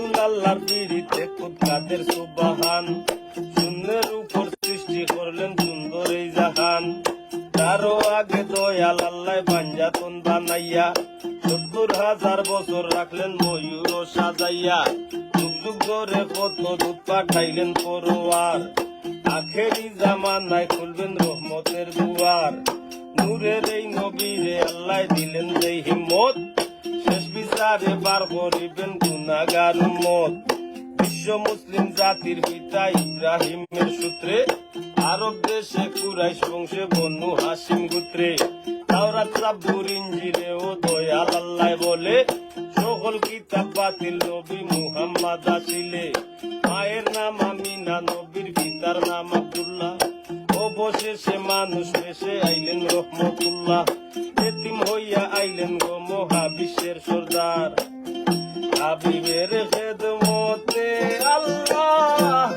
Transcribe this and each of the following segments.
রাসুল আল্লাহর পিড়িতে কুদকাদের সুবাহান। শূন্যের উপর সৃষ্টি করলেন সুন্দর এই জাহান। তারও আগে দয়াল আল্লাহ পাঞ্জাতন বানাইয়া, সত্তর হাজার বছর রাখলেন ময়ূর সাজাইয়া। যুগ যুগ ধরে কত দুধ পাঠাইলেন পরোয়ার। আখেরি জামানায় খুলবেন রহমতের দুয়ার। নূরের এই নবীরে আল্লাহ দিলেন যেই হিম্মত। বিচারে বার করিবেন গুনাগার মত। বিশ্ব মুসলিম জাতির পিতা ইব্রাহিমের সূত্রে, আরব দেশে কুরাইশ বংশে বনু হাসিম গুত্রে। ইঞ্জিলে ও দয়াল আল্লাহ বলে, সকল কিতাব বাতিল নবী মুহাম্মদ আসিলে। মায়ের নাম আমিনা, নবীর পিতার নাম আব্দুল্লাহ। অবশেষে মানুষ বেশে আইলেন রহমতুল্লাহ। এতিম হইয়া আইলেন গো মহাবিশ্বের সর্দার। হাবিবের খেদমতে আল্লাহ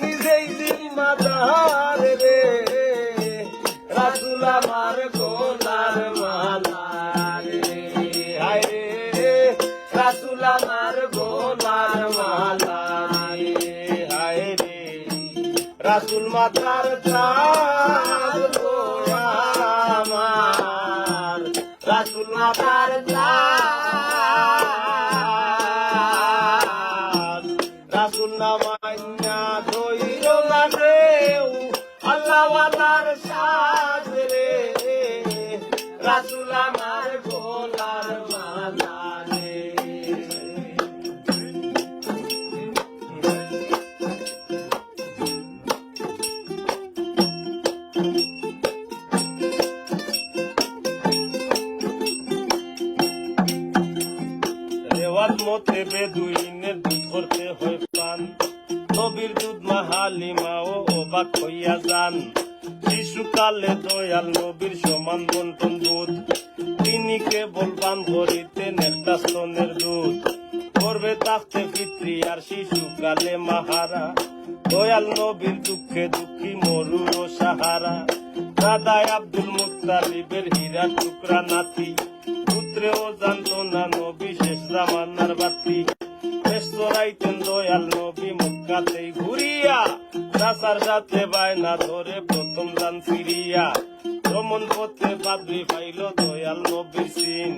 নিজেই জিম্মাদার রে। রাসুল আমার গোলার মালা রে। হায় রাসুল আমার রাসুল মাথার চাঁদ আমার। রাসুল মাতার চাঁদ দুধ। তিনি কেবল পান করিতেন একটা স্তনের দুধ করবে তাকতে পিতৃ আর শিশুকালে মাহারা। দয়াল নবীর দুঃখে দুঃখী মরুর সাহারা। দাদাই আব্দুল মুক্তালিবের হীরা টুকরা নাতি। পুত্রেও জানতো না নবী শেষ জামানার বাতি। শেষ চড়াইতেন দয়াল নবী মক্কাতেই ঘুরিয়া চাষার সাথে বায়না ধরে প্রথম যান ফিরিয়া। ভ্রমণ পথে বাদরি পাইল দয়াল নবীর সিন।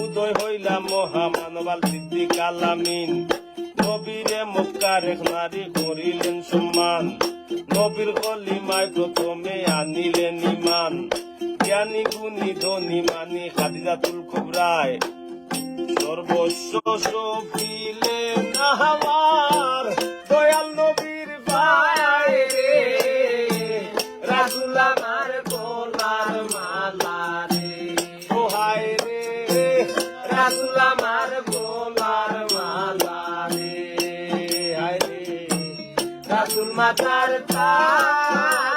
উদয় হইলা মহামানবাল সিদ্দিক আলামিন নবীরে মক্কার এক নারী করিলেন সম্মান। নবীর কলিমায় প্রথমে আনিলেন ইমান জ্ঞানী গুণী ধনী মানি খাদিজাতুল কুবরায়। সর্বস্ব সফিলেন আমার রাসুল মাতার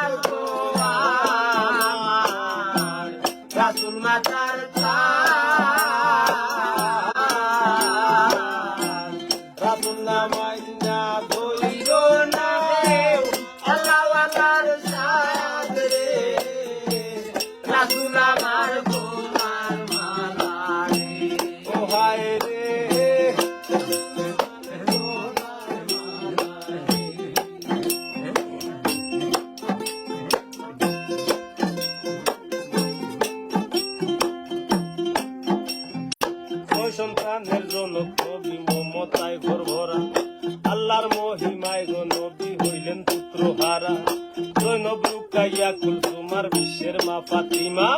নবী মমতায় ঘর ভরা। আল্লাহর মহিমায় গো নবী হইলেন পুত্র হারা জৈনব রুকাইয়া কুলসুমার বিশ্বের মা ফাতিমা।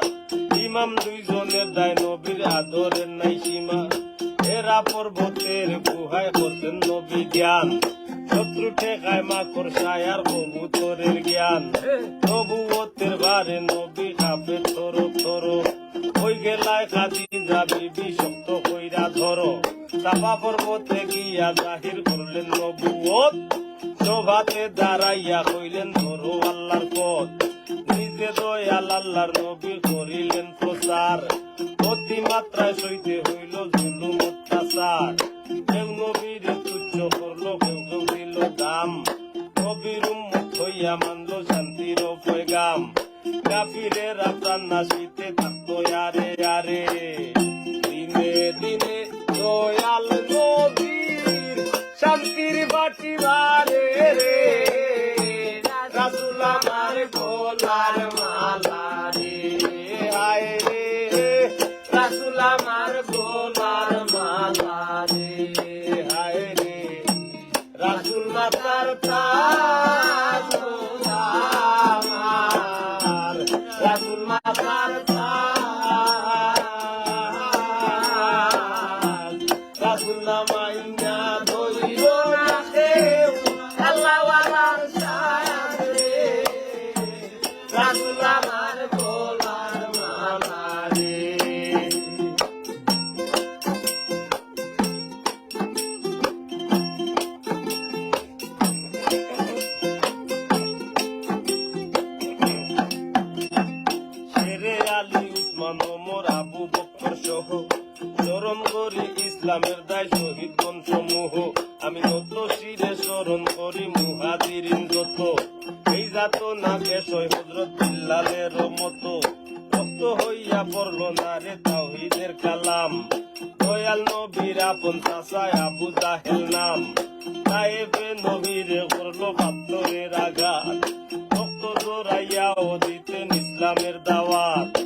ইমাম দুইজনের দায় নবীর আদরের নাই সীমা। এরা পর্বতের গুহায় করতেন নবী জ্ঞান। শত্রু ঠেকায় মা জ্ঞান। নবুয়তের বারে নবী কাপে থর থর ওই গেলায় কাজি যাবি বিষক্ত কইরা ধরো। চাপা পর্বতে গিয়া জাহির করলেন নবুয়ত সভাতে দাঁড়াইয়া কইলেন, ধরো আল্লাহর পথ। নিজে দয়াল আল্লাহর নবী করিলেন প্রচার। অতিমাত্রায় সইতে হইল জুলুম অত্যাচার। কেউ নবীর তুচ্ছ করল, কেউ কেউ দিল দাম। নবীর উম্মত হইয়া মানলো শান্তির পয়গাম। কাফিরের প্রাণ নাশিতে থাকতো আরে আরে। দিনে দিনে দয়াল নবীর এটিবারে রে। রাসুল আমার গোলার মালা। রাসুল হইয়া পড়ল না রে তাওহিদের কালাম। দয়াল নবীর আপন চাষায় আবু জাহেল নাম। তাইবে নবীরে করল বাত্তরের আঘাত। জোরাইয়া ও দিতেন ইসলামের দাওয়াত।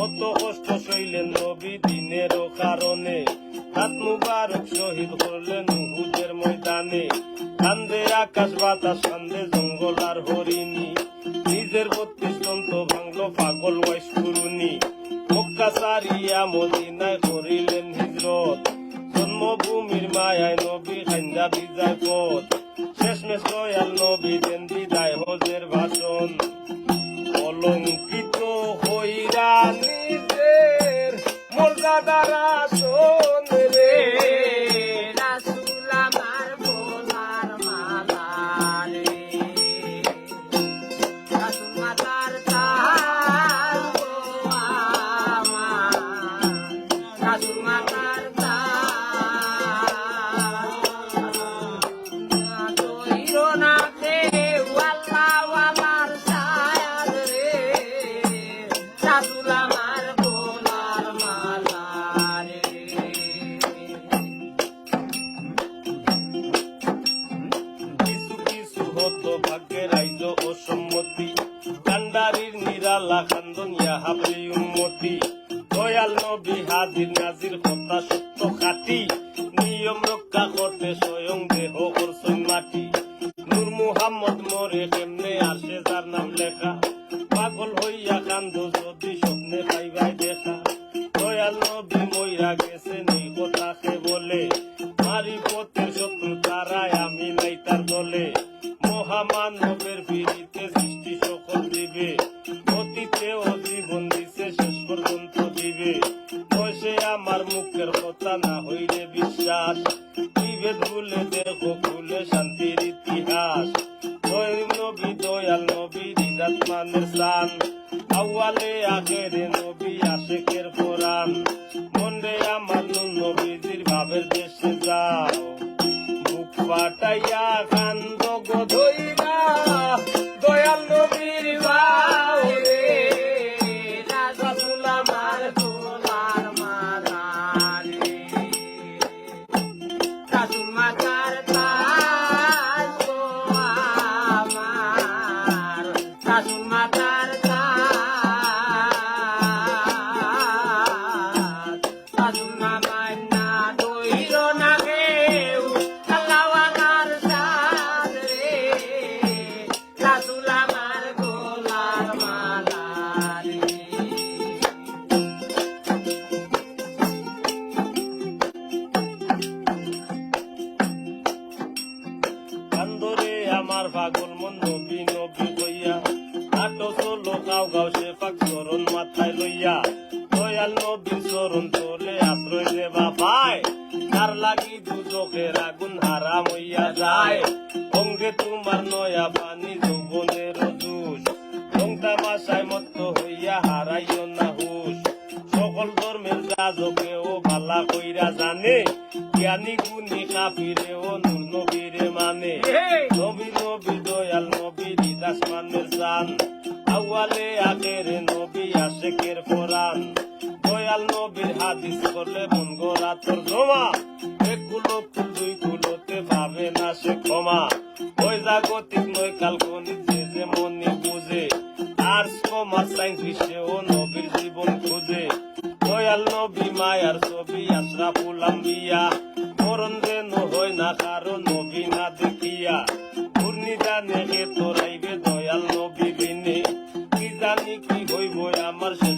কত কষ্ট সইলেন নবী দিনের কারণে। হাত মুবারক শহীদ করলেন উহুদের ময়দানে। কান্দে আকাশ বাতাস, কান্দে জঙ্গল আর হরিণী। সারিয়া মদিনায় করিলেন হিজরত। জন্মভূমির মায়ায় নবী খান্দা বিজয় পথ শেষমেশ দয়াল নবী দেন বিদায় হজের ভাষণ। অলঙ্কিত হইরা নিজের মর্যাদার আসন নিরালা খান্দন ইয়াহাবলি উন্মতি। দয়াল নবী হাজির নাজির কথা সত্য খাটি নিয়ম রক্ষা করতে স্বয়ং দেহ করছই মাটি। নূর মুহাম্মদ মরে কেমনে আসে যার নাম লেখা? পাগল হইয়া কান্দ যদি স্বপ্নে পাইবাই দেখা। দয়াল নবী মইরা গেছে নেই কথাকে বলে মারি পথের দিদাত মানের সান আগেরে নবী আশেকের কোরআন। মন্ডে আমার নবীজির ভাবের দেশে যাও। বুক পাটাইয়া কান্দ আশ্রয় দেবা পায় তার লাগি দুজকের আগুন হারাম হইয়া যায়। অঙ্গে তোমার নয়া পানি যৌবনের জুস রংটা মাসায় মত্ত হইয়া হারাইও না হুশ। সকল ধর্মের যাজকে ও ভালা কইরা জানে জ্ঞানী গুণী কাপিরে ও নূর নবীরে মানে। নবী নবী দয়াল নবী দিদাস মানের করলে মন গোরা তোর জমা এক কুলো ফুল দুই কুলোতে ভাবে না সে ক্ষমা। ওই জাগতিক নয় কাল্পনিক যে যে মনে বুঝে। আর্টস কমার্স সায়েন্স বিশ্বে ও নবীর জীবন খুঁজে। দয়াল নবী, মায়ার ছবি আশরাফুল আম্বিয়া। মরণ যেন হয় না কারও নবী না দেখিয়া। ঘূর্ণিদানে হে তোরাইবে দয়াল নবী বিনে কি জানি কি হইব আমার শেষ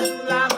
la